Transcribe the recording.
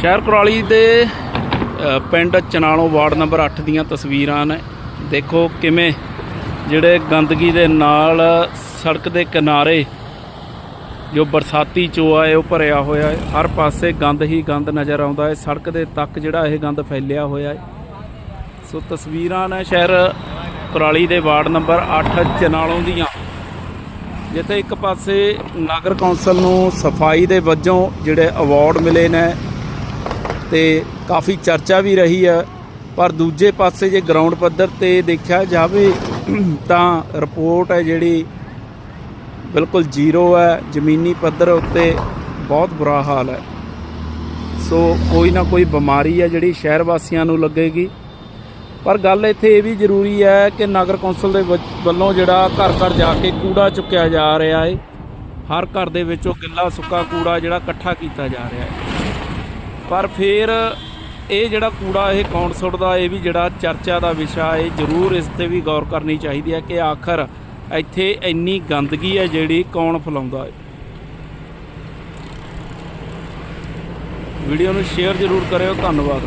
ਸ਼ਹਿਰ ਕੁਰਾਲੀ ਦੇ ਪਿੰਡ ਚਨਾਲੋਂ ਵਾਰਡ ਨੰਬਰ 8 ਦੀਆਂ ਤਸਵੀਰਾਂ ਨੇ। ਦੇਖੋ ਕਿਵੇਂ ਜਿਹੜੇ ਗੰਦਗੀ ਦੇ ਨਾਲ ਸੜਕ ਦੇ ਕਿਨਾਰੇ ਜੋ ਬਰਸਾਤੀ ਚੋਆ ਹੈ, ਉਹ ਭਰਿਆ ਹੋਇਆ ਹੈ। ਹਰ ਪਾਸੇ ਗੰਦ ਹੀ ਗੰਦ ਨਜ਼ਰ ਆਉਂਦਾ ਹੈ। ਸੜਕ ਦੇ ਤੱਕ ਜਿਹੜਾ ਇਹ ਗੰਦ ਫੈਲਿਆ ਹੋਇਆ ਹੈ। ਸੋ ਤਸਵੀਰਾਂ ਨੇ ਸ਼ਹਿਰ ਕੁਰਾਲੀ ਦੇ ਵਾਰਡ ਨੰਬਰ 8 ਚਨਾਲੋਂ ਦੀਆਂ। ਜਿੱਥੇ ਇੱਕ ਪਾਸੇ ਨਗਰ ਕੌਂਸਲ ਨੂੰ ਸਫ਼ਾਈ ਦੇ ਵਜੋਂ ਜਿਹੜੇ ਅਵਾਰਡ ਮਿਲੇ ਨੇ ਤੇ ਕਾਫੀ ਚਰਚਾ ਵੀ ਰਹੀ ਹੈ ਪਰ ਦੂਜੇ ਪਾਸੇ ਜੇ ਗਰਾਊਂਡ ਪੱਧਰ ਤੇ ਦੇਖਿਆ ਜਾਵੇ, ਤਾਂ ਰਿਪੋਰਟ ਹੈ ਜਿਹੜੀ ਬਿਲਕੁਲ ਜ਼ੀਰੋ ਹੈ। ਜ਼ਮੀਨੀ ਪੱਧਰ ਉੱਤੇ ਬਹੁਤ ਬੁਰਾ ਹਾਲ ਹੈ। ਸੋ ਕੋਈ ਨਾ ਕੋਈ ਬਿਮਾਰੀ ਹੈ ਜਿਹੜੀ ਸ਼ਹਿਰ ਵਾਸੀਆਂ ਨੂੰ ਲੱਗੇਗੀ। ਪਰ ਗੱਲ ਇੱਥੇ ਇਹ ਵੀ ਜ਼ਰੂਰੀ ਹੈ ਕਿ ਨਗਰ ਕੌਂਸਲ ਦੇ ਵੱ- ਵੱਲੋਂ ਜਿਹੜਾ ਘਰ ਘਰ ਜਾ ਕੇ ਕੂੜਾ ਚੁੱਕਿਆ ਜਾ ਰਿਹਾ ਹੈ ਹਰ ਘਰ ਦੇ ਵਿੱਚੋਂ ਗਿੱਲਾ ਸੁੱਕਾ ਕੂੜਾ ਜਿਹੜਾ ਇਕੱਠਾ ਕੀਤਾ ਜਾ ਰਿਹਾ ਹੈ ਪਰ ਫਿਰ ਇਹ ਜਿਹੜਾ ਕੂੜਾ, ਇਹ ਕੌਣ ਸੁੱਟਦਾ ਇਹ ਵੀ ਜਿਹੜਾ ਚਰਚਾ ਦਾ ਵਿਸ਼ਾ ਹੈ ਜ਼ਰੂਰ ਇਸ ਤੇ ਵੀ ਗੌਰ ਕਰਨੀ ਚਾਹੀਦੀ ਹੈ ਕਿ ਆਖਰ ਇੱਥੇ ਇੰਨੀ ਗੰਦਗੀ ਹੈ ਜਿਹੜੀ ਕੌਣ ਫੈਲਾਉਂਦਾ ਹੈ। ਵੀਡੀਓ ਨੂੰ ਸ਼ੇਅਰ ਜ਼ਰੂਰ ਕਰਿਓ। ਧੰਨਵਾਦ।